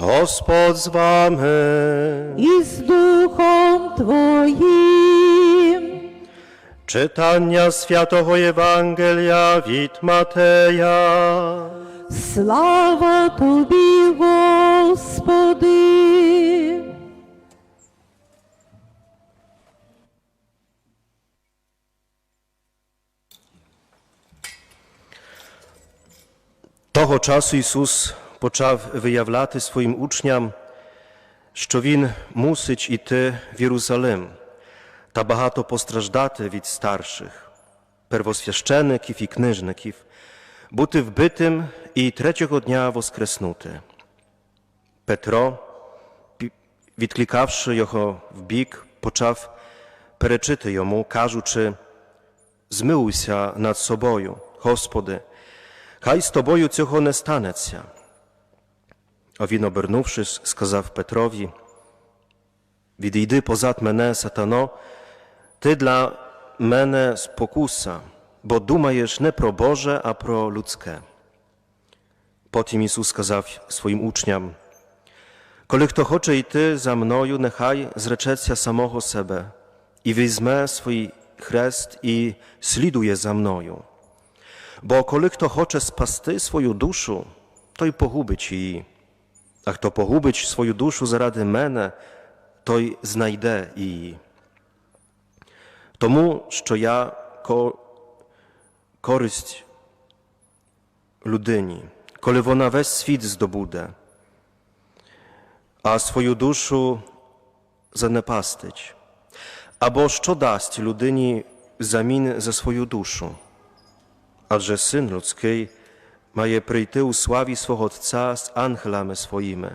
Господь з вами. і з Духом Твоїм. Czytania Świętego Ewangelia від Mateja. Слава Тобі, Господи! Того часу Ісус почав виявляти своїм учням, що Він мусить іти в Єрусалим та багато постраждати від старших, первосвящеників і книжників, бути вбитим і третього дня воскреснути. Петро, пі- відкликавши його в бік, почав перечити йому, кажучи, змилуйся над собою, Господи, Хай з тобою цього не станеться. А він, обернувшись, сказав Петрові: Відійди позад мене, сатано, ти для мене спокуса, бо думаєш не про Боже, а про людське. Потім Ісус сказав своїм учням: Коли хто хоче йти за мною, нехай зречеться самого себе і візьме свій хрест і слідує за мною. Бо коли хто хоче спасти свою душу, той погубить її. А хто погубить свою душу заради мене, той знайде її. Тому що я ко- користь людині, коли вона весь світ здобуде, а свою душу занепастить. Або що дасть людині замін за свою душу? Адже Син Людський має прийти у славі свого Отця з ангелами своїми,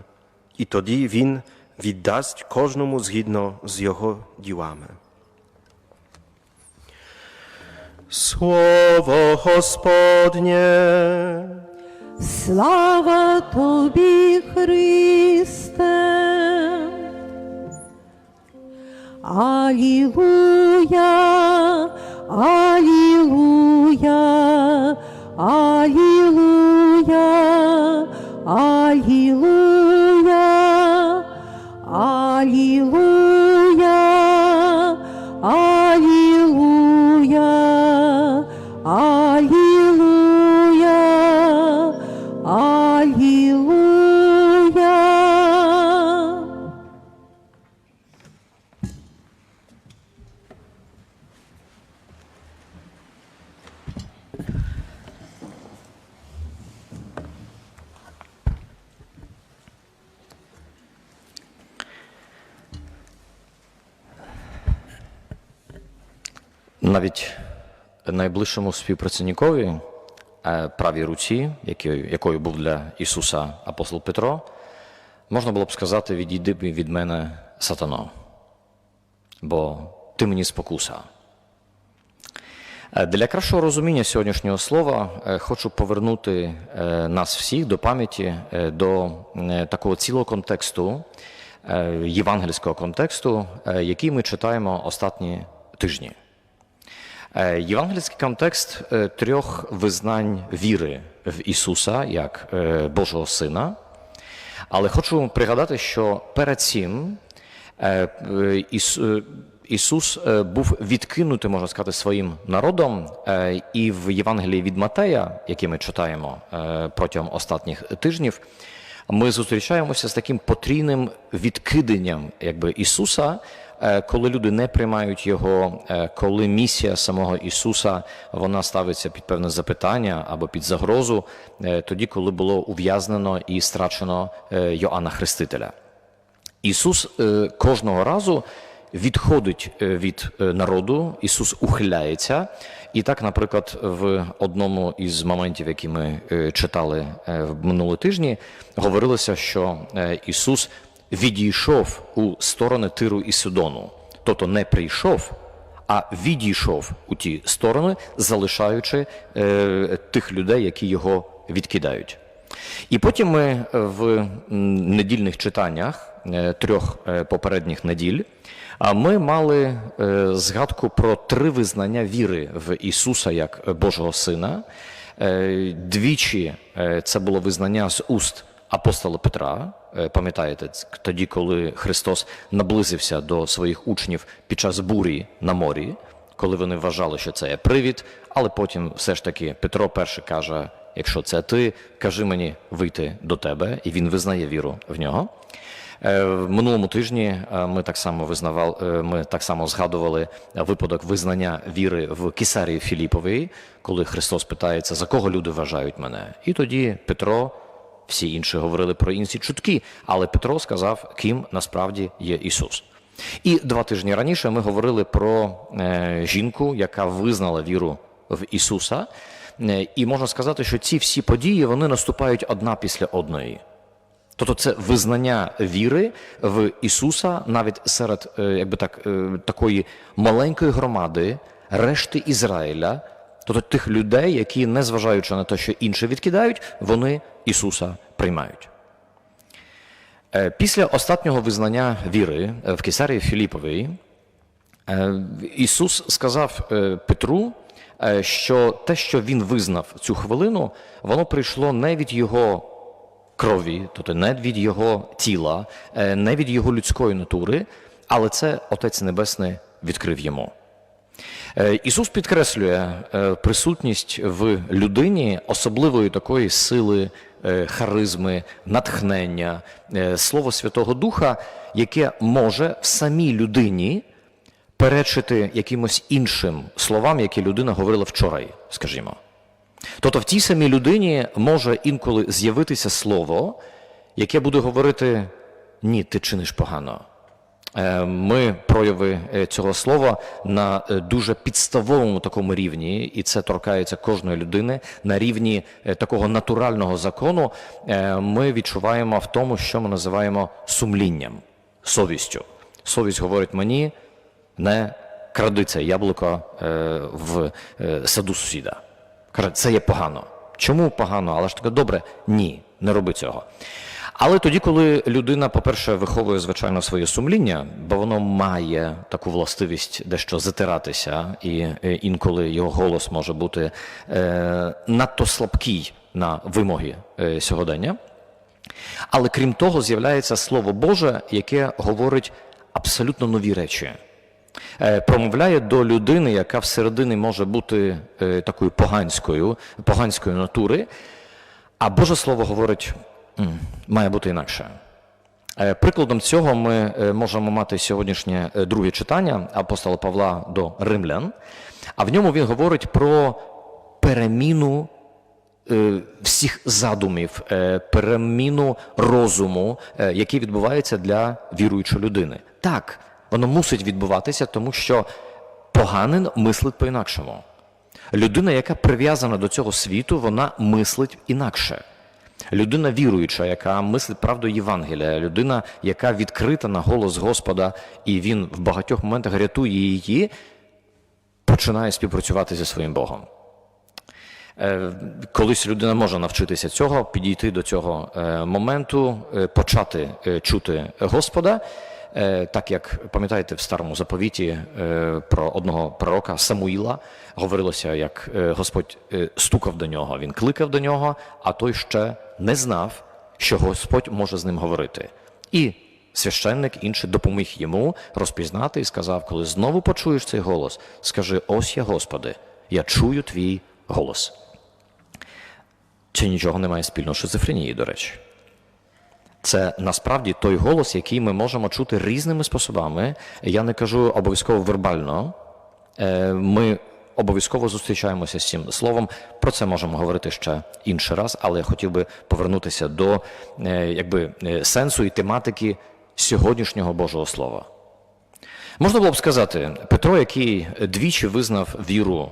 і тоді Він віддасть кожному згідно з його ділами. Слово Господнє, Слава Тобі, Христе! Алілуя, Алілуя, Алілуя, Алілуя, Алілуя, найближчому співпрацівникові, е, правій руці, якою, був для Ісуса апостол Петро, можна було б сказати: відійди від мене, сатано, бо ти мені спокуса. Е, Для кращого розуміння сьогоднішнього слова е, хочу повернути нас всіх до пам'яті до такого цілого контексту, євангельського контексту, який ми читаємо останні тижні. Е, Євангельський контекст е, трьох визнань віри в Ісуса як е, Божого Сина. Але хочу пригадати, що перед цим Іс- Ісус був відкинутий, можна сказати, своїм народом. І в Євангелії від Матея, яке ми читаємо протягом останніх тижнів, ми зустрічаємося з таким потрійним відкиданням якби, Ісуса, коли люди не приймають його, е, коли місія самого Ісуса вона ставиться під певне запитання або під загрозу, е, тоді, коли було ув'язнено і страчено е, Йоанна Хрестителя. Ісус е, кожного разу відходить е, від е, народу, Ісус ухиляється. І так, наприклад, в одному із моментів, які ми е, читали е, в минулі тижні, говорилося, що е, Ісус відійшов у сторони Тиру і Сидону, тобто не прийшов, а відійшов у ті сторони, залишаючи е, тих людей, які його відкидають. І потім ми в недільних читаннях е, трьох е, попередніх неділь ми мали е, згадку про три визнання віри в Ісуса як Божого Сина. Е, Двічі е, це було визнання з уст апостола Петра. Е, Пам'ятаєте, тоді, коли Христос наблизився до своїх учнів під час бурі на морі, коли вони вважали, що це є привід, але потім все ж таки Петро перший каже: якщо це ти, кажи мені вийти до тебе, і він визнає віру в нього. Е, В минулому тижні е, ми так само визнавали, ми так само згадували випадок визнання віри в Кесарії Філіповій, коли Христос питається, за кого люди вважають мене. І тоді Петро, всі інші говорили про інші чутки, але Петро сказав, ким насправді є Ісус. І два тижні раніше ми говорили про е, жінку, яка визнала віру в Ісуса. Е, І можна сказати, що ці всі події вони наступають одна після одної. Тобто це визнання віри в Ісуса навіть серед е, якби так, такої маленької громади, решти Ізраїля, тобто тих людей, які, незважаючи на те, що інші відкидають, вони Ісуса приймають. Е, Після останнього визнання віри е, в Кесарії Філіповій Е, Ісус сказав Петру, що те, що він визнав цю хвилину, воно прийшло не від його крові, тобто не від його тіла, не від його людської натури, але це Отець Небесний відкрив йому. Е, Ісус підкреслює е, присутність в людині особливої такої сили, е, харизми, натхнення, Слово Святого Духа, яке може в самій людині перечити якимось іншим словам, які людина говорила вчора, скажімо. Тобто в тій самій людині може інколи з'явитися слово, яке буде говорити: ні, ти чиниш погано. Е, Ми прояви е, цього слова на е, дуже підставовому такому рівні, і це торкається кожної людини на рівні такого натурального закону. Ми відчуваємо в тому, що ми називаємо сумлінням, совістю. Совість говорить мені, не кради це яблуко в саду сусіда. Каже, це є погано. Чому погано? Але ж таке добре, ні, не роби цього. Але тоді, коли людина, по-перше, виховує звичайно своє сумління, бо воно має таку властивість дещо затиратися, і е, інколи його голос може бути е, надто слабкий на вимоги е, сьогодення. Але крім того, з'являється Слово Боже, яке говорить абсолютно нові речі. Е, Промовляє до людини, яка всередині може бути е, такою поганською, поганської натури, а Боже Слово говорить, «М, має бути інакше. Е, Прикладом цього ми е, можемо мати сьогоднішнє е, друге читання апостола Павла до римлян, а в ньому він говорить про переміну всіх задумів, переміну розуму, який відбувається для віруючої людини. Так, воно мусить відбуватися, тому що поганин мислить по-інакшому. Людина, яка прив'язана до цього світу, вона мислить інакше. Людина віруюча, яка мислить правду Євангелія, людина, яка відкрита на голос Господа, і він в багатьох моментах рятує її, починає співпрацювати зі своїм Богом. Е, Колись людина може навчитися цього, підійти до цього е, моменту, е, почати чути Господа. Е, Так як пам'ятаєте в старому заповіті е, про одного пророка Самуїла говорилося, як е, Господь стукав до нього, він кликав до нього, а той ще не знав, що Господь може з ним говорити. І священник інший допоміг йому розпізнати і сказав: коли знову почуєш цей голос, скажи: ось я, Господи, я чую твій голос. Це нічого не має спільного з шизофренією, до речі. Це насправді той голос, який ми можемо чути різними способами. Я не кажу обов'язково вербально. Е, Ми обов'язково зустрічаємося з цим словом. Про це можемо говорити ще інший раз, але я хотів би повернутися до е, якби, е, сенсу і тематики сьогоднішнього Божого Слова. Можна було б сказати, Петро, який двічі визнав віру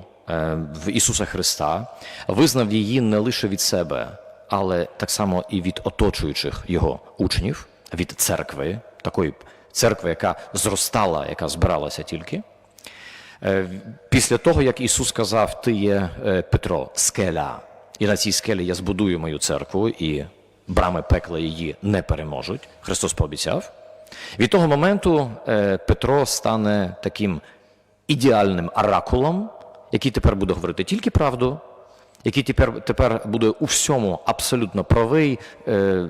в Ісуса Христа, визнав її не лише від себе, але так само і від оточуючих його учнів, від церкви, такої церкви, яка зростала, яка збиралася тільки. Е, Після того, як Ісус сказав, ти є е, Петро, скеля, і на цій скелі я збудую мою церкву, і брами пекла її не переможуть, Христос пообіцяв. Від того моменту е, Петро стане таким ідеальним оракулом, який тепер буде говорити тільки правду, який тепер, тепер буде у всьому абсолютно правий, е,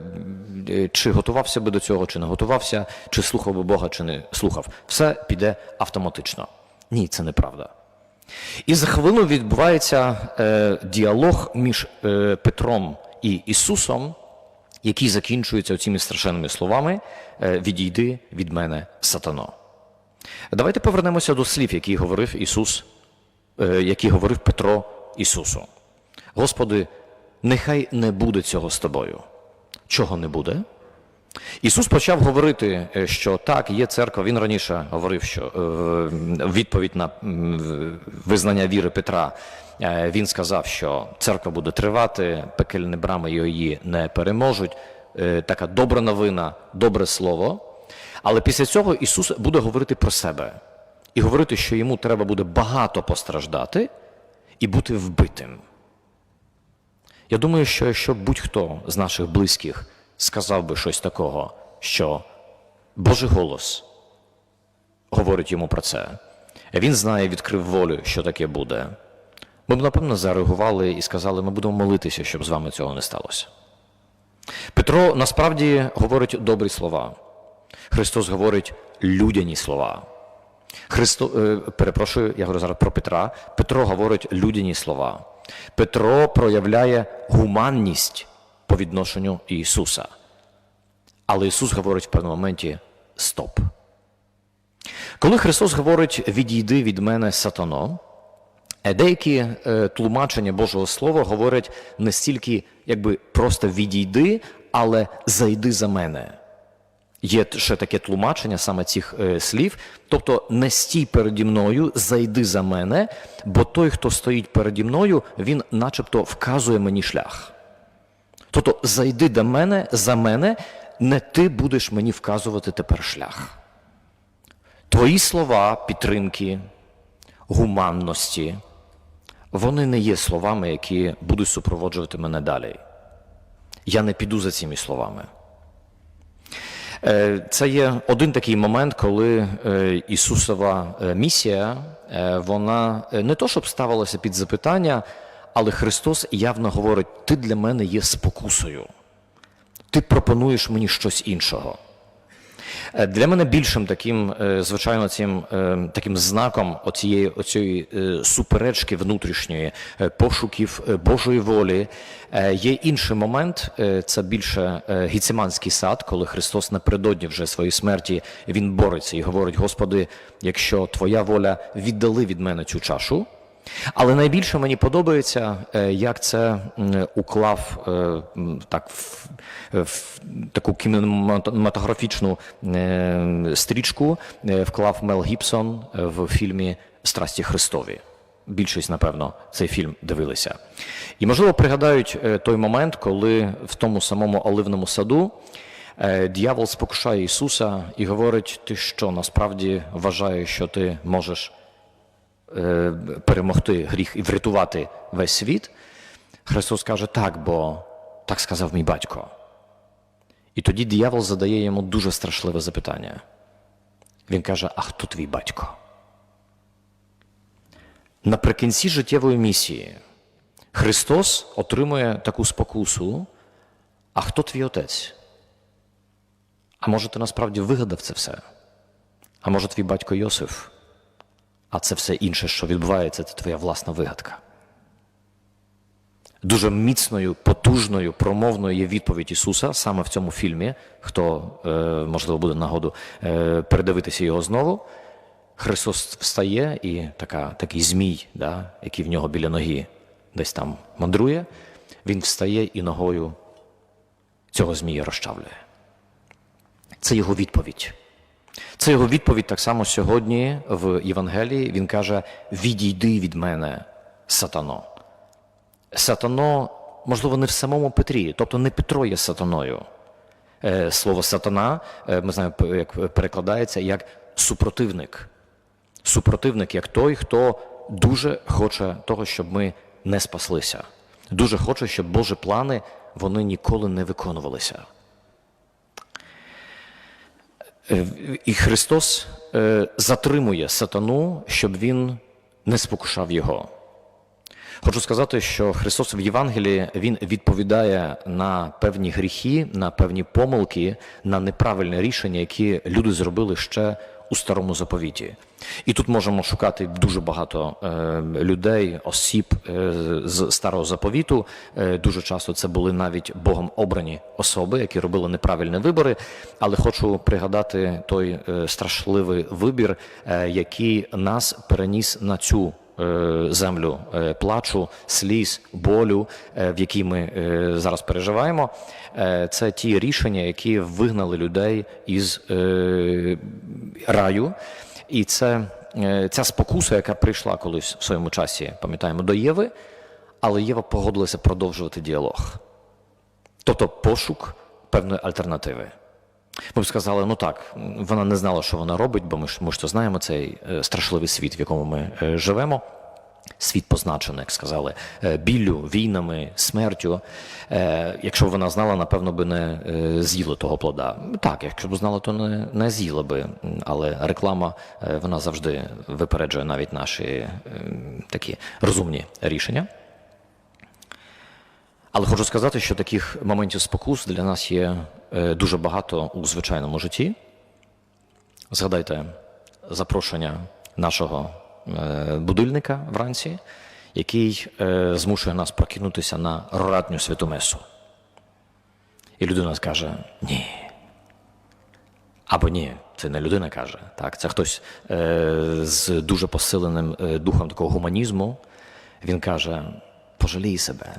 е, чи готувався би до цього, чи не готувався, чи слухав би Бога, чи не слухав. Все піде автоматично. Ні, це неправда. І за хвилину відбувається е, діалог між е, Петром і Ісусом, який закінчується цими страшенними словами: е, Відійди від мене, сатано. Давайте повернемося до слів, які говорив Ісус, е, які говорив Петро Ісусу. Господи, нехай не буде цього з тобою. Чого не буде? Ісус почав говорити, е, що так, є церква. Він раніше говорив, що е, відповідь на визнання віри Петра, е, він сказав, що церква буде тривати, пекельні брами її не переможуть. Така добра новина, добре слово. Але після цього Ісус буде говорити про себе і говорити, що йому треба буде багато постраждати і бути вбитим. Я думаю, що якщо будь-хто з наших близьких сказав би щось такого, що Божий голос говорить йому про це, він знає, відкрив волю, що таке буде. Ми б, напевно, зареагували і сказали, ми будемо молитися, щоб з вами цього не сталося. Петро насправді говорить добрі слова. Христос говорить людяні слова. Христо, е, перепрошую, я говорю зараз про Петра. Петро говорить людяні слова. Петро проявляє гуманність по відношенню Ісуса. Але Ісус говорить в певному моменті стоп. Коли Христос говорить відійди від мене сатано, е, деякі е, тлумачення Божого Слова говорять не стільки, якби просто відійди, але зайди за мене. Є ще таке тлумачення саме цих е, слів. Тобто не стій переді мною, зайди за мене, бо той, хто стоїть переді мною, він начебто вказує мені шлях. Тобто зайди до мене, за мене, не ти будеш мені вказувати тепер шлях. Твої слова підтримки, гуманності, вони не є словами, які будуть супроводжувати мене далі. Я не піду за цими словами. Е, Це є один такий момент, коли е, Ісусова е, місія, вона не то, щоб ставилася під запитання, але Христос явно говорить: ти для мене є спокусою. Ти пропонуєш мені щось іншого. Е, Для мене більшим таким, е, звичайно, цим е, таким знаком оцієї, оцієї суперечки внутрішньої пошуків Божої волі є інший момент. Це більше гіцеманський сад, коли Христос напередодні вже своєї смерті він бореться і говорить: Господи, якщо Твоя воля віддали від мене цю чашу. Але найбільше мені подобається, е, як це уклав е, так в, в таку кінематографічну е, стрічку, е, вклав Мел Гібсон в фільмі Страсті Христові. Більшість, напевно, цей фільм дивилися. І, можливо, пригадають е, той момент, коли в тому самому оливному саду е, дьявол спокушає Ісуса і говорить: ти що насправді вважаєш, що ти можеш е, перемогти гріх і врятувати весь світ, Христос каже так, бо так сказав мій батько. І тоді диявол задає йому дуже страшливе запитання. Він каже: А хто твій батько? Наприкінці життєвої місії Христос отримує таку спокусу. А хто твій отець? А може, ти насправді вигадав це все? А може, твій батько Йосиф? А це все інше, що відбувається, це твоя власна вигадка. Дуже міцною, потужною, промовною є відповідь Ісуса саме в цьому фільмі. Хто, е, можливо, буде нагоду е, передивитися його знову. Христос встає і така, такий змій, да, який в нього біля ноги десь там мандрує, він встає і ногою цього змія розчавлює. Це його відповідь. Це його відповідь так само сьогодні в Євангелії. Він каже: Відійди від мене, сатано. Сатано, можливо, не в самому Петрі, тобто не Петро є сатаною. Е, Слово сатана, е, ми знаємо, як перекладається, як супротивник. Супротивник як той, хто дуже хоче того, щоб ми не спаслися. Дуже хоче, щоб Божі плани вони ніколи не виконувалися. Е, І Христос е, затримує сатану, щоб він не спокушав його. Хочу сказати, що Христос в Євангелії він відповідає на певні гріхи, на певні помилки, на неправильне рішення, які люди зробили ще у старому заповіті. І тут можемо шукати дуже багато е, людей, осіб е, з старого заповіту. Е, дуже часто це були навіть Богом обрані особи, які робили неправильні вибори. Але хочу пригадати той страшливий вибір, який нас переніс на цю землю е, плачу, сліз, болю, е, в якій ми е, зараз переживаємо. Е, Це ті рішення, які вигнали людей із е, раю. І це е, ця спокуса, яка прийшла колись в своєму часі, пам'ятаємо, до Єви, але Єва погодилася продовжувати діалог. Тобто пошук певної альтернативи. Ми б сказали, ну так, вона не знала, що вона робить, бо ми ж, ми ж то знаємо цей е, страшливий світ, в якому ми е, живемо. Світ позначений, як сказали, е, біллю, війнами, смертю. Якщо б вона знала, напевно би не з'їла того плода. Так, якщо б знала, то не, не з'їла би. Але реклама вона завжди випереджує навіть наші такі розумні рішення. Але хочу сказати, що таких моментів спокус для нас є дуже багато у звичайному житті. Згадайте запрошення нашого е, будильника вранці, який е, змушує нас прокинутися на ранню святу месу. І людина скаже ні. Або ні, це не людина каже. Так, це хтось е, з дуже посиленим е, духом такого гуманізму. Він каже: пожалій себе.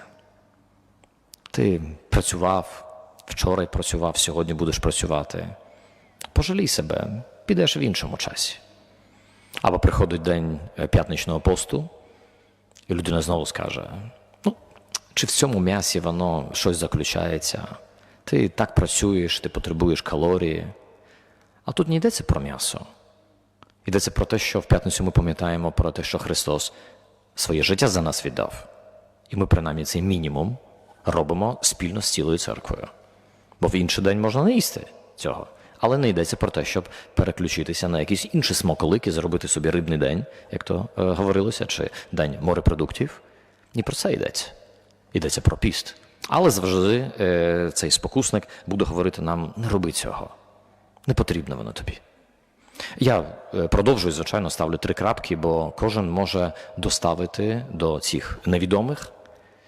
Ти працював, вчора працював, сьогодні будеш працювати. Пожалій себе, підеш в іншому часі. Або приходить день е, п'ятничного посту, і людина знову скаже: ну, чи в цьому м'ясі воно щось заключається? Ти так працюєш, ти потребуєш калорії. А тут не йдеться про м'ясо. Йдеться про те, що в п'ятницю ми пам'ятаємо про те, що Христос своє життя за нас віддав. І ми, принаймні, цей мінімум робимо спільно з цілою церквою. Бо в інший день можна не їсти цього. Але не йдеться про те, щоб переключитися на якісь інші смаколики, зробити собі рибний день, як то е, говорилося, чи день морепродуктів. Ні про це йдеться. Йдеться про піст. Але завжди е, цей спокусник буде говорити нам: не роби цього. Не потрібно воно тобі. Я е, продовжую, звичайно, ставлю три крапки, бо кожен може доставити до цих невідомих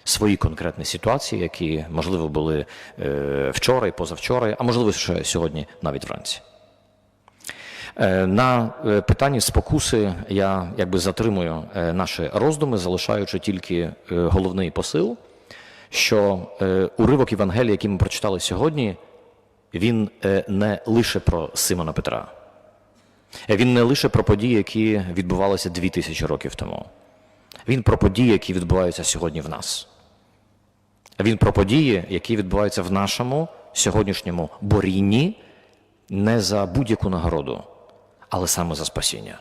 свої конкретні ситуації, які, можливо, були е, вчора і позавчора, а можливо, ще сьогодні навіть вранці. Е, На е, питанні спокуси я якби затримую наші роздуми, залишаючи тільки головний посил, що уривок Євангелія, який ми прочитали сьогодні, він не лише про Симона Петра. Він не лише про події, які відбувалися дві тисячі років тому. Він про події, які відбуваються сьогодні в нас. Він про події, які відбуваються в нашому сьогоднішньому борінні не за будь-яку нагороду, але саме за спасіння.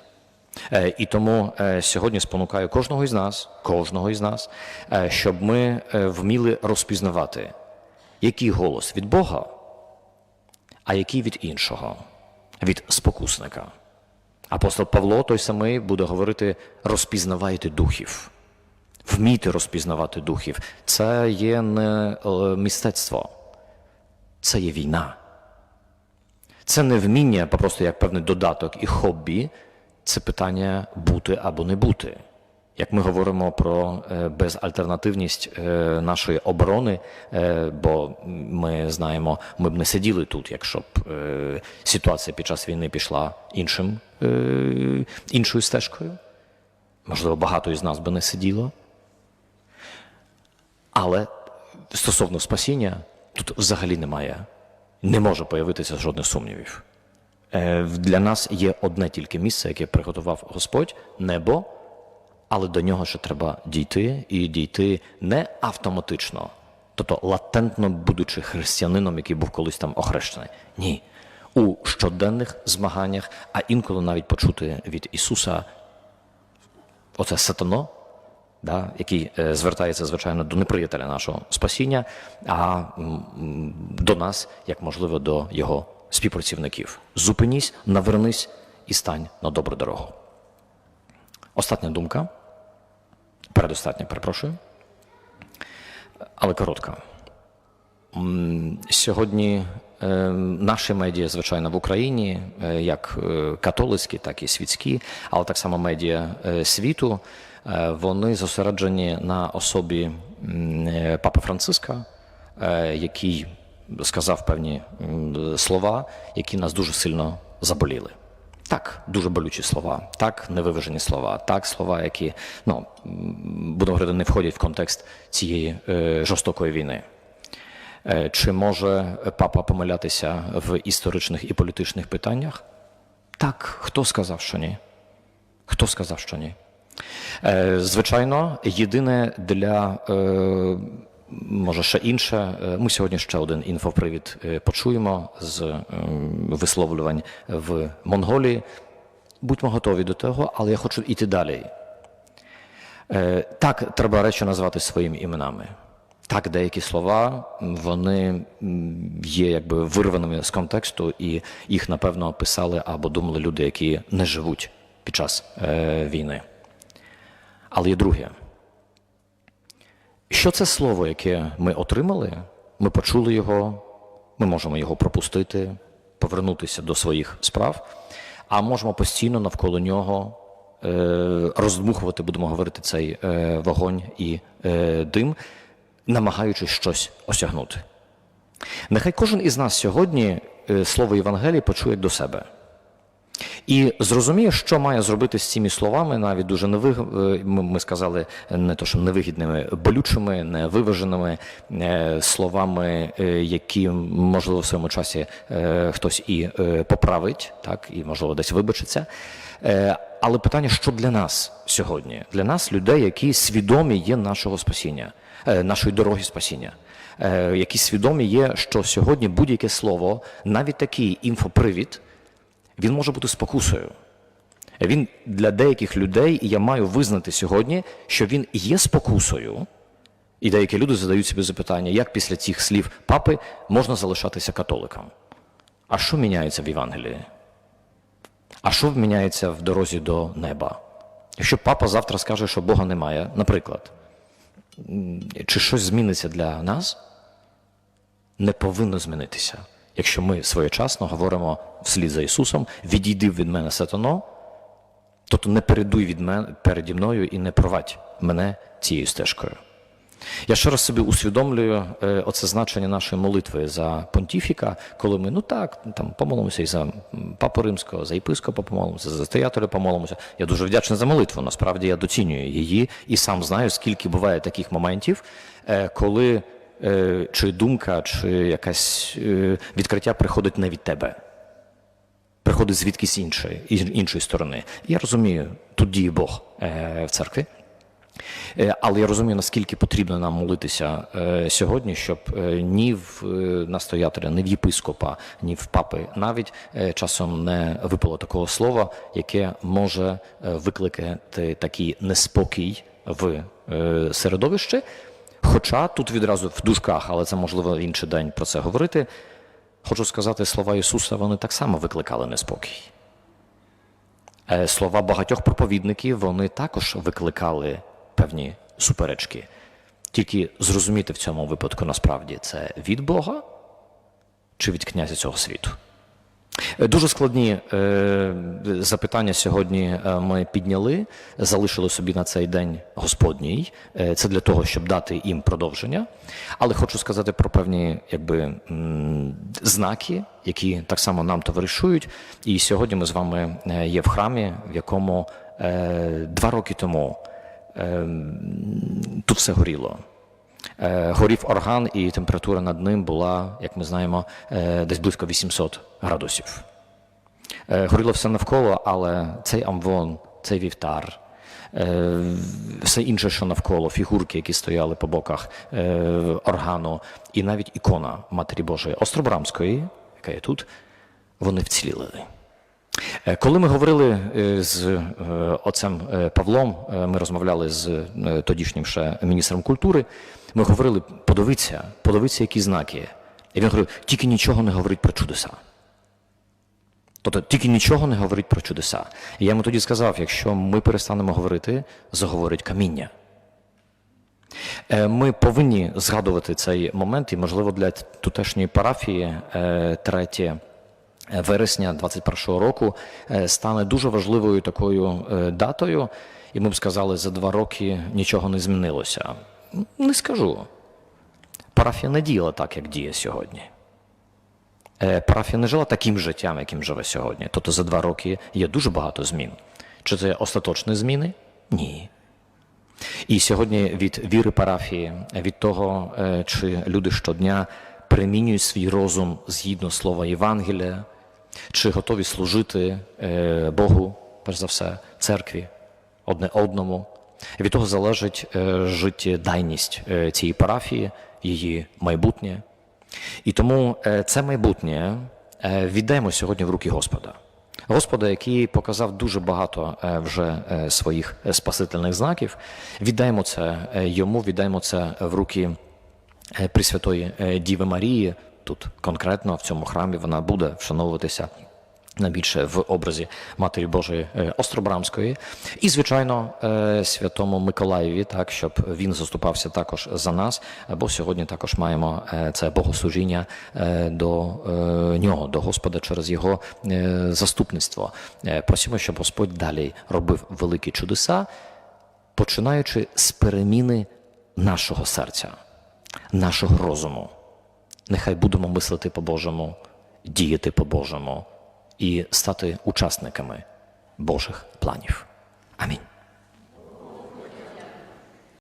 Е, І тому е, сьогодні спонукаю кожного із нас, кожного із нас, е, щоб ми вміли розпізнавати, який голос від Бога, а який від іншого, від спокусника. Апостол Павло, той самий, буде говорити: розпізнавайте духів. Вмійте розпізнавати духів. Це є не е, мистецтво, це є війна. Це не вміння, просто як певний додаток і хобі, це питання бути або не бути. Як ми говоримо про е, безальтернативність е, нашої оборони, бо ми знаємо, ми б не сиділи тут, якщо б ситуація під час війни пішла іншим, іншою стежкою. Можливо, багато із нас би не сиділо. Але стосовно спасіння, тут взагалі немає, не може появитися жодних сумнівів. Е, Для нас є одне тільки місце, яке приготував Господь небо, але до нього ще треба дійти і дійти не автоматично, тобто латентно будучи християнином, який був колись там охрещений. Ні. У щоденних змаганнях, а інколи навіть почути від Ісуса оце сатано, да, який е, звертається, звичайно, до неприятеля нашого спасіння, а до нас, як можливо, до його співпрацівників. Зупинісь, навернись і стань на добру дорогу. Остання думка передостатня, перепрошую, але коротка. Сьогодні наші медіа, звичайно, в Україні, е, як е, католицькі, так і світські, але так само медіа е, світу, е, вони зосереджені на особі е, Папи Франциска, е, який сказав певні слова, які нас дуже сильно заболіли. Так, дуже болючі слова, так, невиважені слова, так, слова, які, ну, будемо говорити, не входять в контекст цієї е, жорстокої війни. Е, Чи може папа помилятися в історичних і політичних питаннях? Так, хто сказав, що ні? Хто сказав, що ні? Е, Звичайно, єдине для, е, може, ще інше, ми сьогодні ще один інфопривід почуємо з висловлювань в Монголії. Будьмо готові до того, але я хочу йти далі. Так, треба речі назвати своїми іменами. Так, деякі слова вони є якби вирваними з контексту, і їх, напевно, писали або думали люди, які не живуть під час е, війни. Але є друге. Що це слово, яке ми отримали, ми почули його, ми можемо його пропустити, повернутися до своїх справ, а можемо постійно навколо нього е, роздмухувати, будемо говорити, цей е, вогонь і е, дим, намагаючись щось осягнути. Нехай кожен із нас сьогодні е, слово Євангелії почує до себе. І зрозуміє, що має зробити з цими словами, навіть дуже невиг... е, ми, сказали не то, що невигідними, болючими, невиваженими е, словами, які можливо в своєму часі хтось і поправить, так і можливо десь вибачиться. Але питання, що для нас сьогодні? Для нас, людей, які свідомі є нашого спасіння, нашої дороги спасіння. Е, які свідомі є, що сьогодні будь-яке слово, навіть такий інфопривід, він може бути спокусою. Він для деяких людей, і я маю визнати сьогодні, що він є спокусою. І деякі люди задають собі запитання, як після цих слів папи можна залишатися католиком? А що міняється в Євангелії? А що міняється в дорозі до неба? Якщо папа завтра скаже, що Бога немає, наприклад, чи щось зміниться для нас? Не повинно змінитися. Якщо ми своєчасно говоримо вслід за Ісусом, відійди від мене сатано, тобто не передуй від мене переді мною і не провадь мене цією стежкою. Я ще раз собі усвідомлюю е, оце значення нашої молитви за понтіфіка, коли ми, ну так, там помолимося і за папу римського, за єпископа помолимося, за стоятеля помолимося. Я дуже вдячний за молитву. Насправді я доцінюю її і сам знаю, скільки буває таких моментів, е, коли е, чи думка, чи якесь відкриття приходить не від тебе приходить звідкись іншої, іншої сторони. Я розумію, тут діє Бог в церкві. Е, Але я розумію, наскільки потрібно нам молитися е, сьогодні, щоб е, ні в настоятеля, ні в єпископа, ні в папи навіть часом не випало такого слова, яке може викликати такий неспокій в е, середовищі. Хоча тут відразу в дужках, але це можливо інший день про це говорити. Хочу сказати, слова Ісуса вони так само викликали неспокій. Слова багатьох проповідників вони також викликали певні суперечки. Тільки зрозуміти в цьому випадку насправді це від Бога чи від князя цього світу. Е, Дуже складні е, запитання сьогодні е, ми підняли, залишили собі на цей день Господній. Е, це для того, щоб дати їм продовження. Але хочу сказати про певні якби, знаки, які так само нам товаришують. І сьогодні ми з вами є в храмі, в якому е, два роки тому тут все горіло. Е, Горів орган, і температура над ним була, як ми знаємо, е, десь близько 800 градусів. Е, Горіло все навколо, але цей амвон, цей вівтар, все інше, що навколо, фігурки, які стояли по боках органу, і навіть ікона Матері Божої Остробрамської, яка є тут, вони вціліли. Е, Коли ми говорили е, з е, отцем Павлом, ми розмовляли з тодішнім ще міністром культури, ми говорили, подивіться, подивіться, які знаки. І він говорив, тільки нічого не говорить про чудеса. Тобто тільки нічого не говорить про чудеса. І я йому тоді сказав, якщо ми перестанемо говорити, заговорить каміння. Ми повинні згадувати цей момент, і, можливо, для тутешньої парафії 3 вересня 21 року е, стане дуже важливою такою е, датою, і ми б сказали, за два роки нічого не змінилося. Не скажу. Парафія не діяла так, як діє сьогодні. Е, Парафія не жила таким життям, яким живе сьогодні. Тобто за два роки є дуже багато змін. Чи це остаточні зміни? Ні. І сьогодні від віри парафії, від того, чи люди щодня примінюють свій розум згідно слова Євангелія, чи готові служити е, Богу, перш за все, церкві, одне одному. Від того залежить е, життєдайність е, цієї парафії, її майбутнє. І тому це майбутнє віддаємо сьогодні в руки Господа. Господа, який показав дуже багато вже своїх спасительних знаків, віддаємо це йому, віддаємо це в руки Пресвятої Діви Марії. Тут конкретно в цьому храмі вона буде вшановуватися найбільше в образі Матері Божої е, Остробрамської, і звичайно е, святому Миколаєві, так щоб він заступався також за нас. Бо сьогодні також маємо е, це богослужіння до нього, до Господа через його заступництво. Просимо, щоб Господь далі робив великі чудеса, починаючи з переміни нашого серця, нашого розуму. Нехай будемо мислити по-божому, діяти по-божому і стати учасниками Божих планів. Амінь.